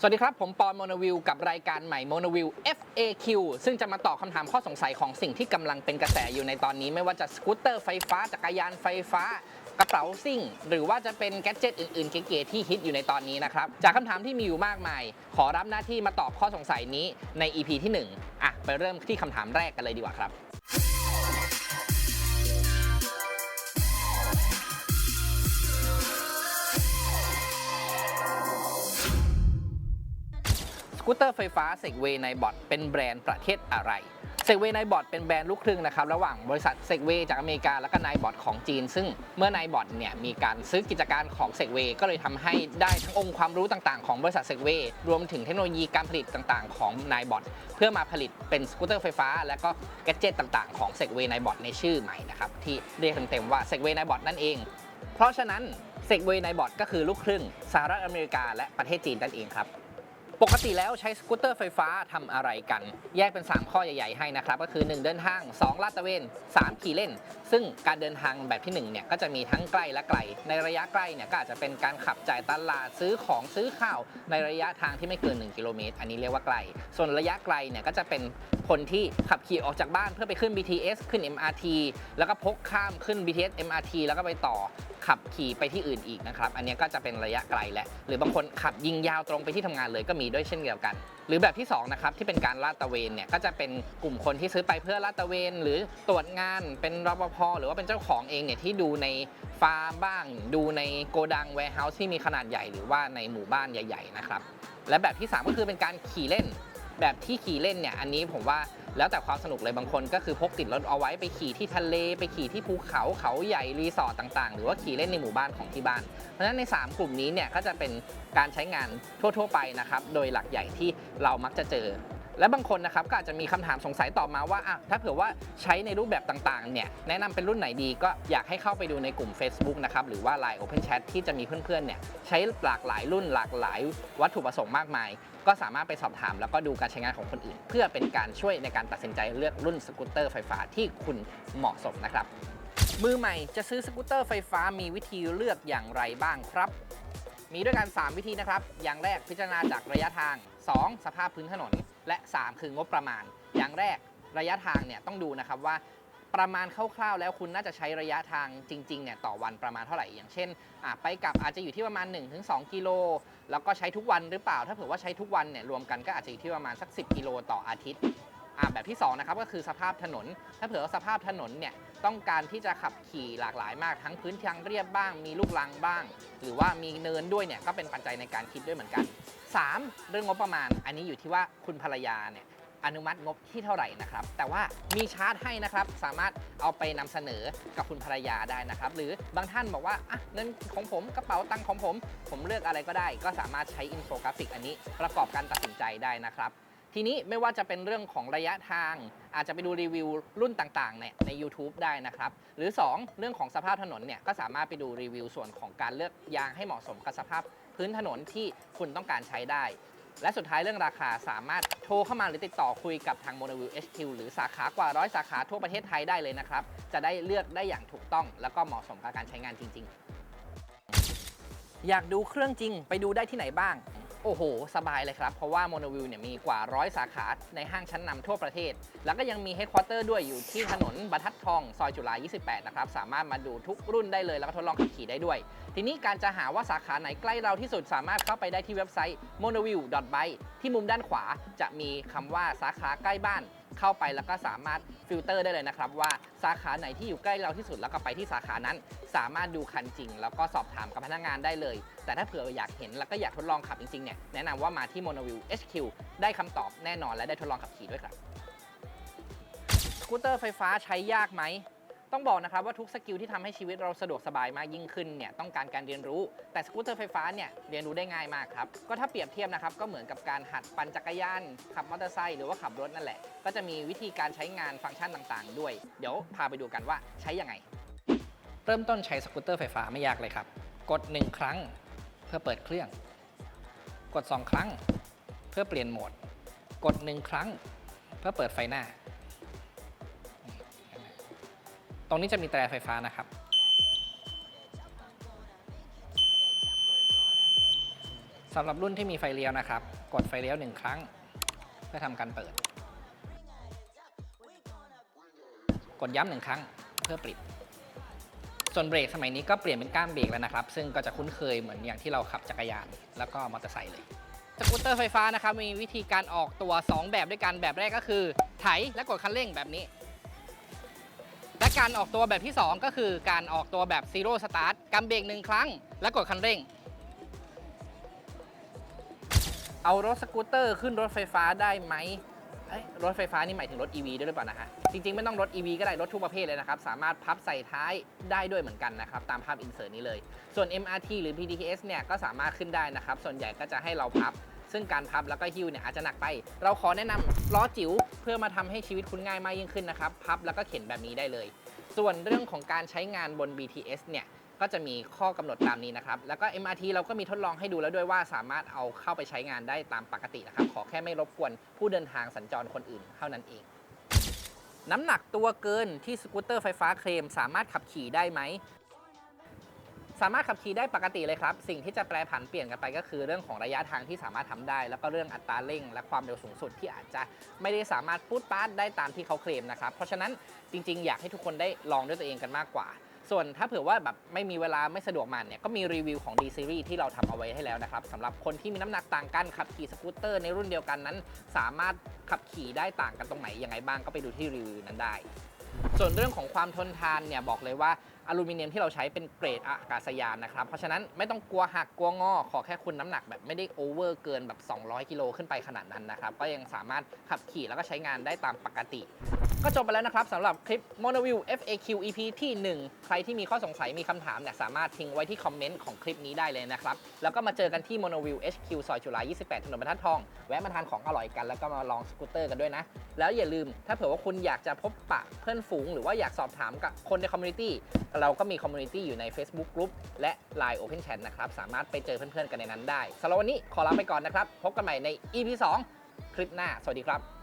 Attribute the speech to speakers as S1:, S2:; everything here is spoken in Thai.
S1: สวัสดีครับ ผมปอนโมโนวิวกับรายการใหม่โมโนวิว FAQ ซึ่งจะมาตอบคำถามข้อสงสัยของสิ่งที่กำลังเป็นกระแสอยู่ในตอนนี้ ไม่ว่าจะสกูตเตอร์ไฟฟ้า จักรยานไฟฟ้ากระเป๋าซิ่ง หรือว่าจะเป็นแกดเจิตอื่นๆ เก๋ๆที่ฮิตอยู่ในตอนนี้นะครับ จากคำถามที่มีอยู่มากมาย ขอรับหน้าที่มาตอบข้อสงสัยนี้ใน EP ที่ 1 อะ ไปเริ่มที่คำถามแรกกันเลยดีกว่าครับ กูตเตอร์ไฟฟ้าเซกเวย์ในบอทเป็นแบรนด์ประเทศอะไรเซกเวย์ในบอทเป็นแบรนด์ลูกครึ่งนะครับระหว่างบริษัทเซกเวย์จากอเมริกาแล้วก็นายบอทของจีน ซึ่งเมื่อนายบอทเนี่ยมีการซื้อกิจการของเซกเวย์ก็เลยทำให้ได้ทั้งองค์ความรู้ต่างๆ ของบริษัทเซกเวย์รวมถึงเทคโนโลยีการผลิตต่างๆ ของนายบอทเพื่อมาผลิตเป็นสกูตเตอร์ไฟฟ้า และก็แกดเจตต่างๆของเซกเวย์นบอทในชื่อใหม่นะครับที่เรียกเต็มๆว่าเซกเวย์นบอทนั่นเอง เพราะฉะนั้นเซกเวย์นบอทก็คือลูกครึ่งสหรัฐอเมริกาและประเทศจีนนั่นเองครับ ปกติแล้วใช้สกูตเตอร์ไฟฟ้าทำอะไรกัน แยกเป็น 3 ข้อใหญ่ๆให้นะครับ ก็คือ 1 เดินทาง 2 ลาดตระเวน 3 ขี่เล่น ซึ่งการเดินทางแบบที่1เนี่ยก็จะมีทั้งใกล้และไกล ในระยะใกล้เนี่ยก็อาจจะเป็นการขับจ่ายตลาดซื้อของซื้อข้าว ในระยะทางที่ไม่เกิน 1 กิโลเมตร อันนี้เรียกว่าไกล ส่วนระยะไกลเนี่ยก็จะเป็นคนที่ขับขี่ออกจากบ้านเพื่อไปขึ้น BTS ขึ้น MRT แล้วก็พกข้ามขึ้น BTS MRT แล้วก็ไปต่อขับขี่ไปที่อื่นอีกนะครับอันนี้ก็จะเป็นระยะไกลและหรือบางคนขับยิงยาวตรงไปที่ทำงานเลยก็มีด้วยเช่นเดียวกัน หรือแบบที่2นะครับที่เป็นการลาดตระเวนเนี่ยก็จะเป็นกลุ่มคนที่ซื้อไปเพื่อลาดตระเวน หรือตรวจงานเป็นรปภหรือว่าเป็นเจ้าของเองเนี่ยที่ดูในฟาร์มบ้าง ดูในโกดังแวร์เฮาส์ที่มีขนาดใหญ่หรือว่าในหมู่บ้านใหญ่ ๆ นะครับ และแบบที่ 3 ก็คือเป็นการขี่เล่น แบบที่ขี่เล่นเนี่ยอันนี้ผมว่า แล้วแต่ความสนุกเลยบางคนก็คือพกติดรถเอาไว้ไปขี่ที่ทะเลไปขี่ที่ภูเขาเขาใหญ่รีสอร์ทต่างๆ หรือว่าขี่เล่นในหมู่บ้านของที่บ้าน เพราะฉะนั้นใน 3 กลุ่มนี้เนี่ยก็จะเป็นการใช้งานทั่ว ๆ ไปนะครับโดยหลักใหญ่ที่เรามักจะเจอ และบางคนนะครับก็อาจจะมีคำถามสงสัยต่อมาว่าอะถ้าเผื่อว่าใช้ในรูปแบบต่างๆเนี่ยแนะนำเป็นรุ่นไหนดีก็อยากให้เข้าไปดูในกลุ่ม Facebook นะครับหรือว่า Line Open Chat ที่จะมีเพื่อนๆเนี่ยใช้หลากหลายรุ่นหลากหลายวัตถุประสงค์มากมาย ก็สามารถไปสอบถาม แล้วก็ดูการใช้งานของคนอื่น เพื่อเป็นการช่วยในการตัดสินใจเลือกรุ่นสกูตเตอร์ไฟฟ้าที่คุณเหมาะสมนะครับมือใหม่จะซื้อสกูตเตอร์ไฟฟ้ามีวิธีเลือกอย่างไรบ้างครับ มีด้วยกัน 3 วิธีนะครับ อย่างแรกพิจารณาจากระยะทาง 2 สภาพพื้นถนน และ 3 คืองบประมาณ อย่างแรกระยะทางเนี่ยต้องดูนะครับว่าประมาณคร่าวๆ แล้วคุณน่าจะใช้ระยะทางจริงๆเนี่ยต่อวันประมาณเท่าไหร่ อย่างเช่นไปกลับอาจจะอยู่ที่ประมาณ 1-2 กิโล แล้วก็ใช้ทุกวันหรือเปล่า ถ้าเผื่อว่าใช้ทุกวันเนี่ยรวมกันก็อาจจะอยู่ที่ประมาณสัก 10 กิโลต่ออาทิตย์อแบบที่2นะครับก็คือสภาพถนน ถ้าเผื่อว่าสภาพถนนเนี่ยต้องการที่จะขับขี่หลากหลายมากทั้งพื้นทางเรียบบ้าง มีลูกลังบ้าง หรือว่ามีเนินด้วยเนี่ยก็เป็นปัจจัยในการคิดด้วยเหมือนกัน 3. เรื่องงบประมาณ อันนี้อยู่ที่ว่าคุณภรรยาเนี่ยอนุมัติงบที่เท่าไหร่นะครับ แต่ว่ามีชาร์ตให้นะครับ สามารถเอาไปนำเสนอกับคุณภรรยาได้นะครับ หรือบางท่านบอกว่าอะเงินของผมกระเป๋าตังค์ของผม ผมเลือกอะไรก็ได้ ก็สามารถใช้อินโฟกราฟิกอันนี้ประกอบการตัดสินใจได้นะครับ ทีนี้ไม่ว่าจะเป็นเรื่องของระยะทาง อาจจะไปดูรีวิวรุ่นต่างๆเนี่ยใน YouTube ได้นะครับ หรือ 2 เรื่องของสภาพถนนเนี่ยก็สามารถไปดูรีวิวส่วนของการเลือกยางให้เหมาะสมกับสภาพพื้นถนนที่คุณต้องการใช้ได้ และสุดท้ายเรื่องราคาสามารถโทรเข้ามาหรือติดต่อคุยกับทาง m o n o v i l HQ หรือสาขากว่าร้อยสาขาทั่วประเทศไทยได้เลยนะครับ จะได้เลือกได้อย่างถูกต้องแล้วก็เหมาะสมกับการใช้งานจริง ๆ อยากดูเครื่องจริงไปดูได้ที่ไหนบ้าง โอ้โห สบายเลยครับ เพราะว่าโมโนวิวเนี่ยมีกว่าร้อยสาขาในห้างชั้นนำทั่วประเทศ แล้วก็ยังมีเฮดคอร์เตอร์ด้วยอยู่ที่ถนนบรรทัดทอง ซอยจุฬา 28 นะครับ สามารถมาดูทุกรุ่นได้เลย แล้วก็ทดลองขับขี่ได้ด้วย ทีนี้การจะหาว่าสาขาไหนใกล้เราที่สุด สามารถเข้าไปได้ที่เว็บไซต์ monoview.by ที่มุมด้านขวาจะมีคำว่าสาขาใกล้บ้าน เข้าไปแล้วก็สามารถฟิลเตอร์ได้เลยนะครับว่าสาขาไหนที่อยู่ใกล้เราที่สุดแล้วก็ไปที่สาขานั้น สามารถดูคันจริง แล้วก็สอบถามกับพนักงานได้เลย แต่ถ้าเผื่ออยากเห็นแล้วก็อยากทดลองขับจริงๆเนี่ยแนะนำว่ามาที่ Monoview HQ ได้คำตอบแน่นอนและได้ทดลองขับขี่ด้วยครับสกูตเตอร์ไฟฟ้าใช้ยากไหม ต้องบอกนะครับว่าทุกสกิลที่ทำให้ชีวิตเราสะดวกสบายมากยิ่งขึ้นเนี่ยต้องการการเรียนรู้ แต่สกูตเตอร์ไฟฟ้าเนี่ยเรียนรู้ได้ง่ายมากครับ ก็ถ้าเปรียบเทียบนะครับก็เหมือนกับการหัดปั่นจักรยานขับมอเตอร์ไซค์หรือว่าขับรถนั่นแหละ ก็จะมีวิธีการใช้งานฟังก์ชันต่างๆ ด้วย เดี๋ยวพาไปดูกันว่าใช้ยังไง เริ่มต้นใช้สกูตเตอร์ไฟฟ้าไม่ยากเลยครับ กด 1 ครั้งเพื่อเปิดเครื่อง กด 2 ครั้ง เพื่อเปลี่ยนโหมด กด 1 ครั้ง เพื่อเปิดไฟหน้า ตรงนี้จะมีแตรไฟฟ้านะครับ สำหรับรุ่นที่มีไฟเลี้ยวนะครับ กดไฟเลี้ยวหนึ่งครั้ง เพื่อทำการเปิด กดย้ำหนึ่งครั้งเพื่อปิด ส่วนเบรกสมัยนี้ก็เปลี่ยนเป็นก้ามเบรกแล้วนะครับ ซึ่งก็จะคุ้นเคยเหมือนอย่างที่เราขับจักรยาน แล้วก็มอเตอร์ไซค์เลยสกูตเตอร์ไฟฟ้านะครับมีวิธีการออกตัว 2 แบบด้วยกันแบบแรกก็คือ ไถและกดคันเร่งแบบนี้ และการออกตัวแบบที่ 2 ก็คือการออกตัวแบบซีโร่สตาร์ทกำเบรกหนึ่งครั้ง และกดคันเร่ง เอารถสกูตเตอร์ขึ้นรถไฟฟ้าได้ไหมรถไฟฟ้านี่หมายถึงรถ EV ด้วยหรือเปล่านะฮะ จริงๆ ไม่ต้องรถ EV ก็ได้รถทุกประเภทเลยนะครับ สามารถพับใส่ท้ายได้ด้วยเหมือนกันนะครับ ตามภาพอินเสิร์ตนี้เลย ส่วน MRT หรือ BTS เนี่ยก็สามารถขึ้นได้นะครับ ส่วนใหญ่ก็จะให้เราพับ ซึ่งการพับแล้วก็หิ้วเนี่ยอาจจะหนักไป เราขอแนะนำล้อจิ๋วเพื่อมาทำให้ชีวิตคุณง่ายมากยิ่งขึ้นนะครับ พับแล้วก็เข็นแบบนี้ได้เลย ส่วนเรื่องของการใช้งานบน BTS เนี่ยก็จะมีข้อกำหนดตามนี้นะครับ แล้วก็ MRT เราก็มีทดลองให้ดูแล้วด้วยว่าสามารถเอาเข้าไปใช้งานได้ตามปกตินะครับ ขอแค่ไม่รบกวนผู้เดินทางสัญจรคนอื่นเท่านั้นเอง น้ำหนักตัวเกินที่สกูตเตอร์ไฟฟ้าเคลมสามารถขับขี่ได้ไหม สามารถขับขี่ได้ปกติเลยครับ สิ่งที่จะแปรผันเปลี่ยนกันไปก็คือเรื่องของระยะทางที่สามารถทำได้ แล้วก็เรื่องอัตราเร่ง และความเร็วสูงสุดที่อาจจะไม่ได้สามารถพูดปาดได้ตามที่เขาเคลมนะครับ เพราะฉะนั้นจริง ๆ อยากให้ทุกคนได้ลองด้วยตัวเองกันมากกว่า ส่วนถ้าเผื่อว่าแบบไม่มีเวลาไม่สะดวกมาเนี่ยก็มีรีวิวของ D Series ที่เราทำเอาไว้ให้แล้วนะครับสำหรับคนที่มีน้ำหนักต่างกันขับขี่สกูตเตอร์ในรุ่นเดียวกันนั้น สามารถขับขี่ได้ต่างกันตรงไหนยังไงบ้างก็ไปดูที่รีวิวนั้นได้ ส่วนเรื่องของความทนทานเนี่ยบอกเลยว่า อลูมิเนียมที่เราใช้เป็นเกรดอากาศยานนะครับ เพราะฉะนั้นไม่ต้องกลัวหักกลัวงอ ขอแค่คุณน้ำหนักแบบไม่ได้โอเวอร์เกินแบบ 200 กิโลขึ้นไปขนาดนั้นนะครับ ก็ยังสามารถขับขี่แล้วก็ใช้งานได้ตามปกติ ก็จบไปแล้วนะครับสำหรับคลิป Monoview FAQ EP ที่ 1 ใครที่มีข้อสงสัยมีคำถามเนี่ยสามารถทิ้งไว้ที่คอมเมนต์ของคลิปนี้ได้เลยนะครับ แล้วก็มาเจอกันที่ Monoview HQ ซอยจุฬา28 ถนนบรรทัดทอง แวะมาทานของอร่อยกัน แล้วก็มาลองสกูตเตอร์กันด้วยนะ แล้วอย่าลืมถ้าเผื่อว่าคุณอยากจะพบปะเพื่อนฝูง หรือว่าอยากสอบถามกับคนในคอมมูนิตี้เราก็มีคอมมูนิตี้อยู่ใน Facebook Group และ Line Open Chat นะครับสามารถไปเจอเพื่อนๆกันในนั้นได้สำหรับวันนี้ขอลาไปก่อนนะครับพบกันใหม่ใน EP 2 คลิปหน้าสวัสดีครับ